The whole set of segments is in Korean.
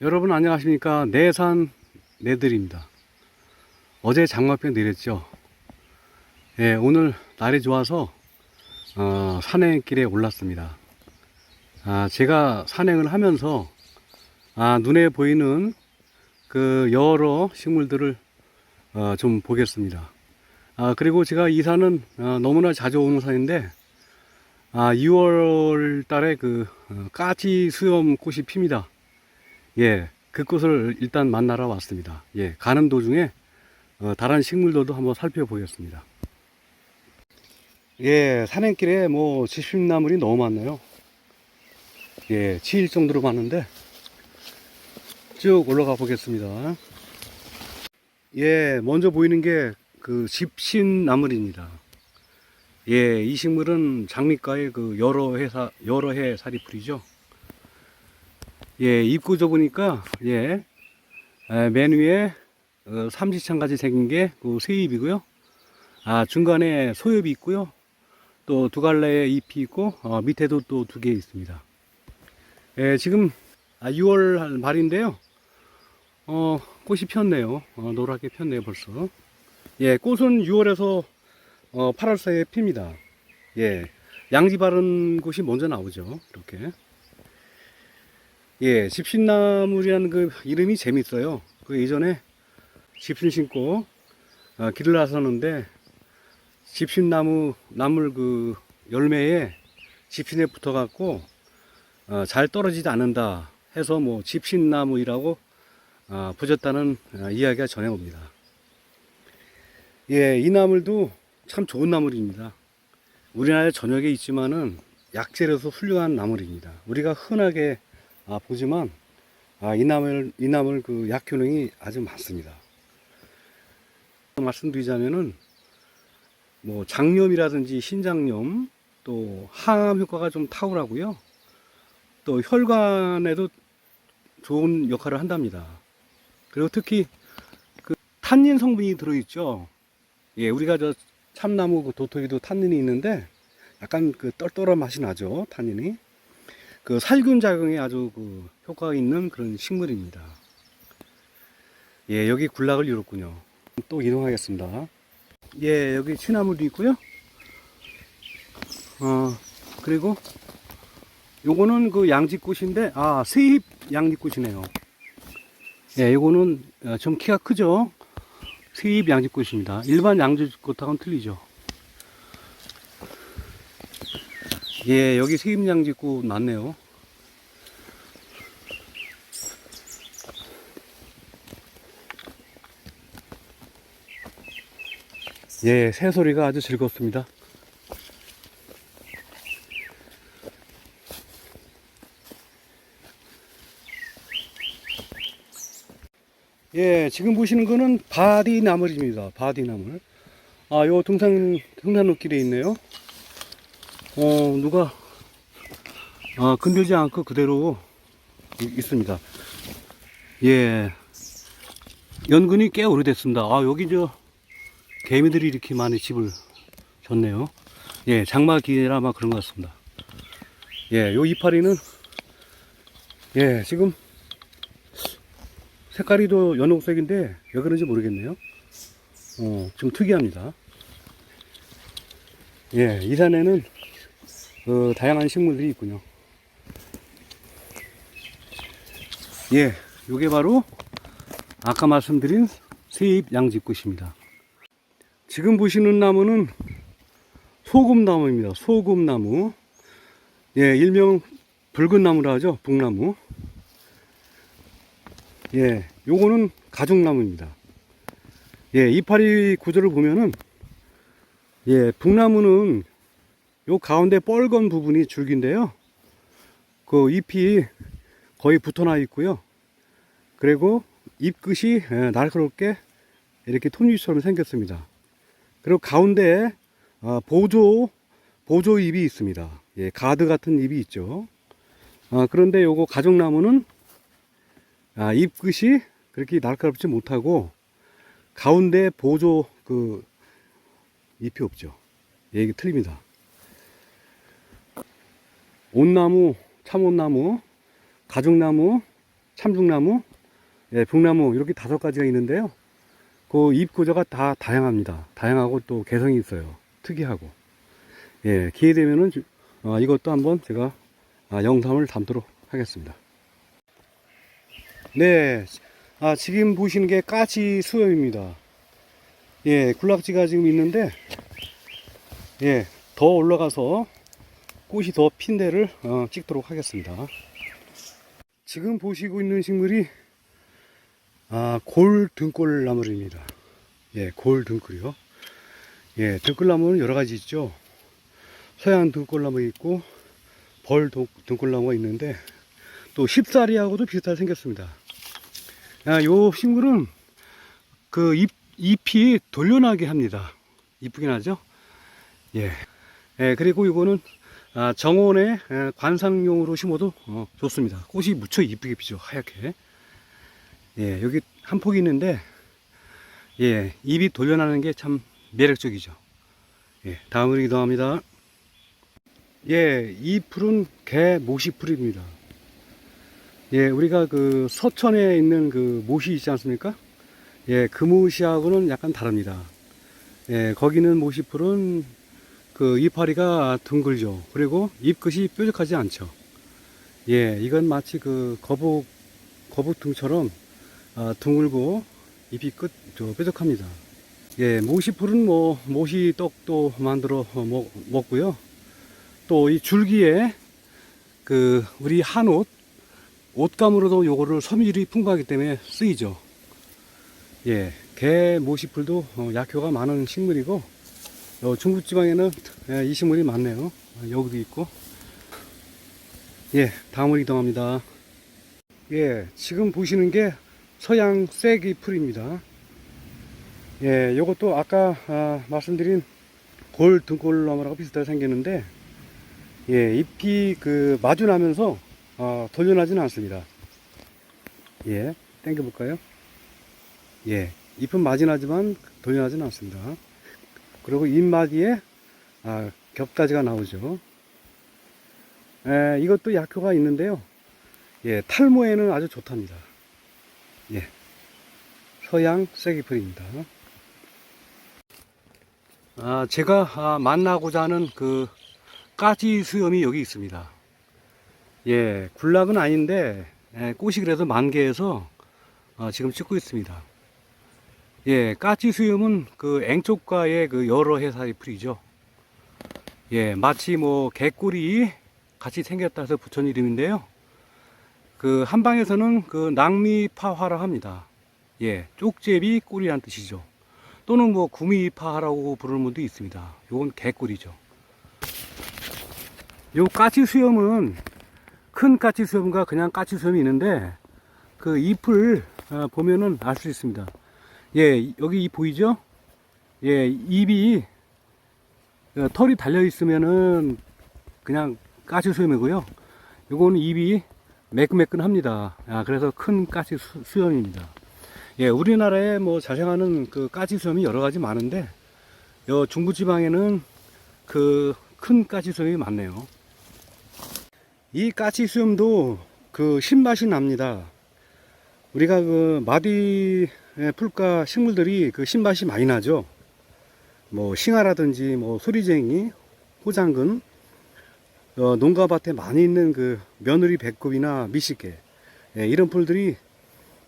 여러분 안녕하십니까? 내산 내들입니다. 어제 장마병 내렸죠? 예, 오늘 날이 좋아서 어, 산행길에 올랐습니다. 아, 제가 산행을 하면서 아, 눈에 보이는 그 여러 식물들을 어, 좀 보겠습니다. 아, 그리고 제가 이 산은 어, 너무나 자주 오는 산인데 아, 2월 달에 그 어, 까치 수염 꽃이 핍니다 예, 그 꽃을 일단 만나러 왔습니다. 예, 가는 도중에 어, 다른 식물들도 한번 살펴보겠습니다. 예, 산행길에 뭐 지심나물이 너무 많네요. 예, 치일 정도로 많은데 쭉 올라가 보겠습니다. 예, 먼저 보이는 게 그 집신나물입니다. 예, 이 식물은 장미과의 그 여러 해사 여러 해 사리풀이죠. 예, 입구 좁으니까, 예, 에, 맨 위에, 어, 삼지창같이 생긴 게, 그 세잎이고요. 아, 중간에 소엽이 있고요. 또 두 갈래의 잎이 있고, 어, 밑에도 또 두 개 있습니다. 예, 지금, 아, 6월 말인데요. 어, 꽃이 폈네요. 어, 노랗게 폈네요, 벌써. 예, 꽃은 6월에서, 어, 8월 사이에 핍니다. 예, 양지 바른 곳이 먼저 나오죠. 이렇게. 예, 집신나물이라는 그 이름이 재밌어요. 그 예전에 집신 신고 어, 길을 나섰는데 집신나무 나물 그 열매에 집신에 붙어갖고 어, 잘 떨어지지 않는다 해서 뭐 집신나무이라고 어, 붙였다는 어, 이야기가 전해옵니다. 예, 이 나물도 참 좋은 나물입니다. 우리나라 전역에 있지만은 약재로서 훌륭한 나물입니다. 우리가 흔하게 아, 보지만, 아, 이 나물, 이 나물 그 약 효능이 아주 많습니다. 말씀드리자면은, 뭐, 장염이라든지 신장염, 또 항암 효과가 좀 탁월하고요. 또 혈관에도 좋은 역할을 한답니다. 그리고 특히 그 탄닌 성분이 들어있죠. 예, 우리가 저 참나무 그 도토리도 탄닌이 있는데 약간 그 떨떨한 맛이 나죠. 탄닌이. 그 살균 작용에 아주 그 효과가 있는 그런 식물입니다. 예, 여기 군락을 이뤘군요. 또 이동하겠습니다. 예, 여기 취나물도 있고요. 어, 그리고 요거는 그 양지꽃인데, 아, 세잎 양지꽃이네요. 예, 요거는 어, 좀 키가 크죠? 세잎 양지꽃입니다. 일반 양지꽃하고는 틀리죠. 예, 여기 세임양지꽃 많네요. 예, 새소리가 아주 즐겁습니다. 예, 지금 보시는 거는 바디나물입니다. 바디나물. 아, 요 등산, 등산로길에 있네요. 어, 누가, 아, 건들지 않고 그대로 이- 있습니다. 예. 연근이 꽤 오래됐습니다. 아, 여기 저, 개미들이 이렇게 많이 집을 졌네요. 예, 장마 기회라 아마 그런 것 같습니다. 예, 요 이파리는, 예, 지금, 색깔이 또 연홍색인데, 왜 그런지 모르겠네요. 어, 좀 특이합니다. 예, 이 산에는 어, 다양한 식물들이 있군요. 예, 요게 바로 아까 말씀드린 세잎 양지꽃입니다. 지금 보시는 나무는 소금나무입니다. 소금나무. 예, 일명 붉은 나무라 하죠. 북나무. 예, 요거는 가죽나무입니다. 예, 이파리 구조를 보면은 예, 북나무는 요 가운데 뻘건 부분이 줄기인데요. 그 잎이 거의 붙어나 있고요. 그리고 잎 끝이 예, 날카롭게 이렇게 톱니처럼 생겼습니다. 그리고 가운데 아, 보조 보조 잎이 있습니다. 예, 가드 같은 잎이 있죠. 아, 그런데 요거 가죽나무는 아, 잎 끝이 그렇게 날카롭지 못하고 가운데 보조 그 잎이 없죠. 예, 이게 틀립니다. 온나무, 참온나무, 가죽나무, 참중나무, 예, 북나무 이렇게 다섯 가지가 있는데요. 그 잎 구조가 다 다양합니다. 다양하고 또 개성이 있어요. 특이하고. 예, 기회 되면은 주- 어, 이것도 한번 제가 아, 영상을 담도록 하겠습니다. 네, 아, 지금 보시는 게 까치 수염입니다. 예, 군락지가 지금 있는데, 예, 더 올라가서 꽃이 더 핀 데를 어, 찍도록 하겠습니다. 지금 보시고 있는 식물이 아, 골 등골 나물입니다. 예, 골 등골이요. 예, 등골나무는 여러 가지 있죠. 서양 등골나무 있고 벌 등- 등골나무가 있는데 또 십사리하고도 비슷하게 생겼습니다. 아, 요 식물은 그 잎, 잎이 돌려나게 합니다. 이쁘긴 하죠? 예. 예, 그리고 이거는 아, 정원에 에, 관상용으로 심어도 어, 좋습니다. 꽃이 무척 이쁘게 피죠. 하얗게. 예, 여기 한 폭이 있는데 예, 잎이 돌려나는 게 참 매력적이죠. 예, 다음으로 이동합니다. 예, 이 풀은 개 모시 풀입니다. 예, 우리가 그 서천에 있는 그 모시 있지 않습니까? 예, 그 모시하고는 약간 다릅니다. 예, 거기는 모시 풀은 그 이파리가 둥글죠. 그리고 잎끝이 뾰족하지 않죠. 예, 이건 마치 그 거북, 거북등처럼 아, 둥글고 잎이 끝, 저, 뾰족합니다. 예, 모시풀은 뭐, 모시 떡도 만들어 먹, 먹고요. 또 이 줄기에 그, 우리 한옷, 옷감으로도 요거를 섬유질이 풍부하기 때문에 쓰이죠. 예, 개 모시풀도 어, 약효가 많은 식물이고, 어, 중부지방에는 예, 이 식물이 많네요. 아, 여기도 있고. 예, 다음으로 이동합니다. 예, 지금 보시는 게 서양 쐐기 풀입니다. 예, 요것도 아까 아, 말씀드린 골 등골나무라고 비슷하게 생겼는데, 예, 잎이 그 마주나면서 아, 돌려나지는 않습니다. 예, 당겨볼까요? 예, 잎은 마진하지만 돌려나지는 않습니다. 그리고 잎마디에 아, 겹가지가 나오죠. 에, 이것도 약효가 있는데요. 예, 탈모에는 아주 좋답니다. 예, 서양 쐐기풀입니다. 아, 제가 아, 만나고자 하는 그 까지 수염이 여기 있습니다. 예, 군락은 아닌데 예, 꽃이 그래도 만개해서 어, 지금 찍고 있습니다. 예, 까치 수염은 그 앵쪽과의 그 여러 해사의 풀이죠. 예, 마치 뭐 개꿀이 같이 생겼다 해서 붙은 이름인데요. 그 한방에서는 그 낭미파화라 합니다. 예, 쪽제비 꿀이란 뜻이죠. 또는 뭐 구미파화라고 부르는 분도 있습니다. 요건 개꿀이죠. 요 까치 수염은 큰 까치 수염과 그냥 까치 수염이 있는데 그 잎을 어, 보면은 알 수 있습니다. 예, 여기 이 보이죠? 예, 잎이 어, 털이 달려 있으면은 그냥 까치 수염이고요. 요거는 잎이 매끈매끈합니다. 아, 그래서 큰 까치 수, 수염입니다. 예, 우리나라에 뭐 자생하는 그 까치 수염이 여러 가지 많은데 요 중부 지방에는 그 큰 까치 수염이 많네요. 이 까치 수염도 그 신맛이 납니다. 우리가 그 마디 예, 풀과 식물들이 그 신맛이 많이 나죠. 뭐 싱아라든지 뭐 소리쟁이, 호장근, 어, 농가밭에 많이 있는 그 며느리 배꼽이나 미식개 예, 이런 풀들이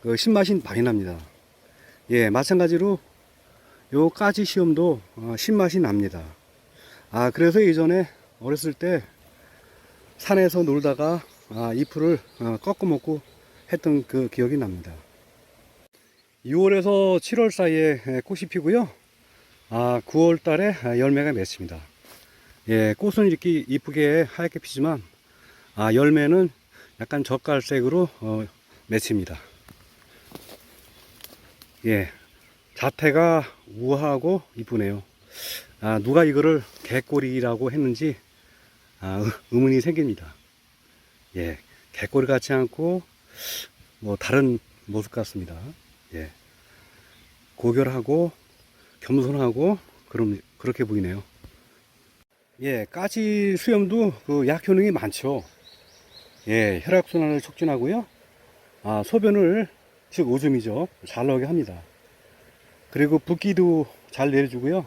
그 신맛이 많이 납니다. 예, 마찬가지로 요 까지 시험도 어, 신맛이 납니다. 아, 그래서 예전에 어렸을 때 산에서 놀다가 아, 이 풀을 어, 꺾어 먹고 했던 그 기억이 납니다. 6월에서 7월 사이에 에, 꽃이 피고요. 아, 9월 달에 아, 열매가 맺습니다. 예, 꽃은 이렇게 이쁘게 하얗게 피지만 아, 열매는 약간 젓갈색으로 어, 맺힙니다. 예, 자태가 우아하고 이쁘네요. 아, 누가 이거를 개꼬리라고 했는지 아, 의- 의문이 생깁니다. 예, 개꼬리 같지 않고 뭐 다른 모습 같습니다. 예, 고결하고 겸손하고 그럼 그렇게 보이네요. 예, 까지 수염도 그 약 효능이 많죠. 예, 혈액 순환을 촉진하고요. 아, 소변을, 즉 오줌이죠. 잘 나오게 합니다. 그리고 붓기도 잘 내려주고요.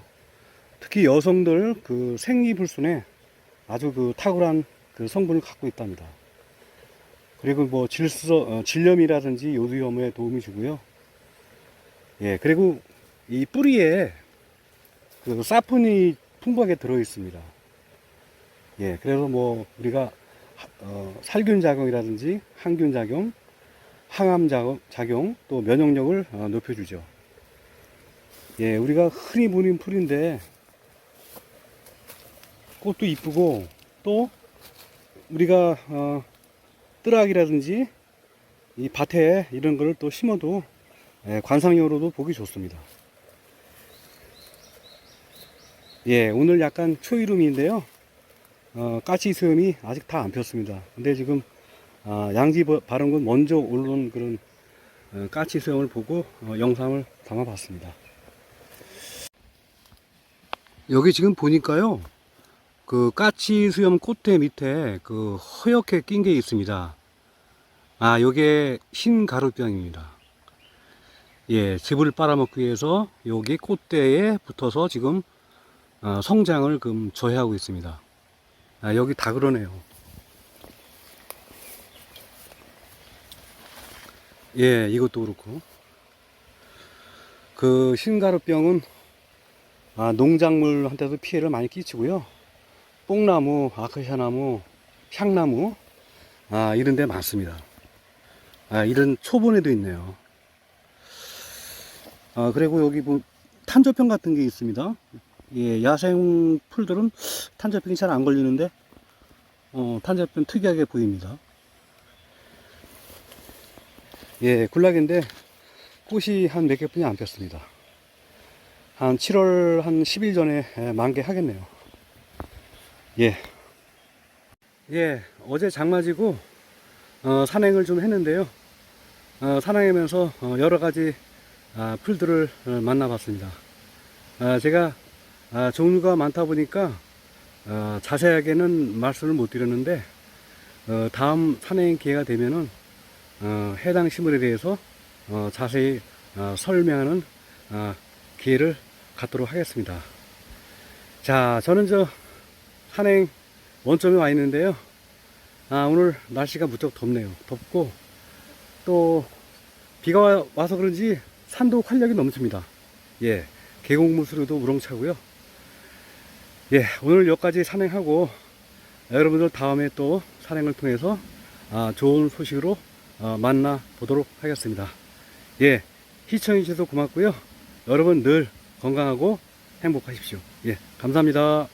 특히 여성들 그 생리불순에 아주 그 탁월한 그 성분을 갖고 있답니다. 그리고 뭐 질서, 어, 질염이라든지 요두염에 도움이 주고요. 예, 그리고 이 뿌리에 그 사폰이 풍부하게 들어 있습니다. 예, 그래서 뭐 우리가 하- 어, 살균 작용이라든지 항균 작용, 항암 작용 또 면역력을 어, 높여주죠. 예, 우리가 흔히 보는 풀인데 꽃도 이쁘고 또 우리가 어, 뜨락이라든지 이 밭에 이런 거를 또 심어도 예, 관상용으로도 보기 좋습니다. 예, 오늘 약간 초이름인데요. 어, 까치 수염이 아직 다 안 폈습니다. 근데 지금 아, 양지 버- 바른 건 먼저 오른 그런 어, 까치 수염을 보고 어, 영상을 담아봤습니다. 여기 지금 보니까요, 그 까치 수염 꽃대 밑에 그 허옇게 낀 게 있습니다. 아, 요게 흰 가루병입니다. 예, 즙을 빨아먹기 위해서 여기 꽃대에 붙어서 지금 어, 성장을 금 저해하고 있습니다. 아, 여기 다 그러네요. 예, 이것도 그렇고. 그 흰가루병은 아, 농작물한테도 피해를 많이 끼치고요. 뽕나무, 아카시아 나무, 향나무, 아, 이런 데 많습니다. 아, 이런 초본에도 있네요. 아, 그리고 여기 뭐, 탄저병 같은 게 있습니다. 예, 야생 풀들은 탄저병이 잘 안 걸리는데, 어, 탄저병 특이하게 보입니다. 예, 굴락인데, 꽃이 한 몇 개뿐이 안 폈습니다. 한 7월 한 10일 전에 예, 만개 하겠네요. 예. 예, 어제 장마지고, 어, 산행을 좀 했는데요. 어, 산행하면서 어, 여러 가지 아, 풀들을 어, 만나봤습니다. 아, 제가 아, 종류가 많다 보니까 어, 자세하게는 말씀을 못 드렸는데 어, 다음 산행 기회가 되면은 어, 해당 식물에 대해서 어, 자세히 어, 설명하는 어, 기회를 갖도록 하겠습니다. 자, 저는 저 산행 원점에 와 있는데요. 아, 오늘 날씨가 무척 덥네요. 덥고 또 비가 와- 와서 그런지 산도 활력이 넘칩니다. 예, 계곡무수로도 우렁차고요. 예, 오늘 여기까지 산행하고 여러분들 다음에 또 산행을 통해서 아, 좋은 소식으로 어, 만나 보도록 하겠습니다. 예, 시청해 주셔서 고맙고요. 여러분 늘 건강하고 행복하십시오. 예, 감사합니다.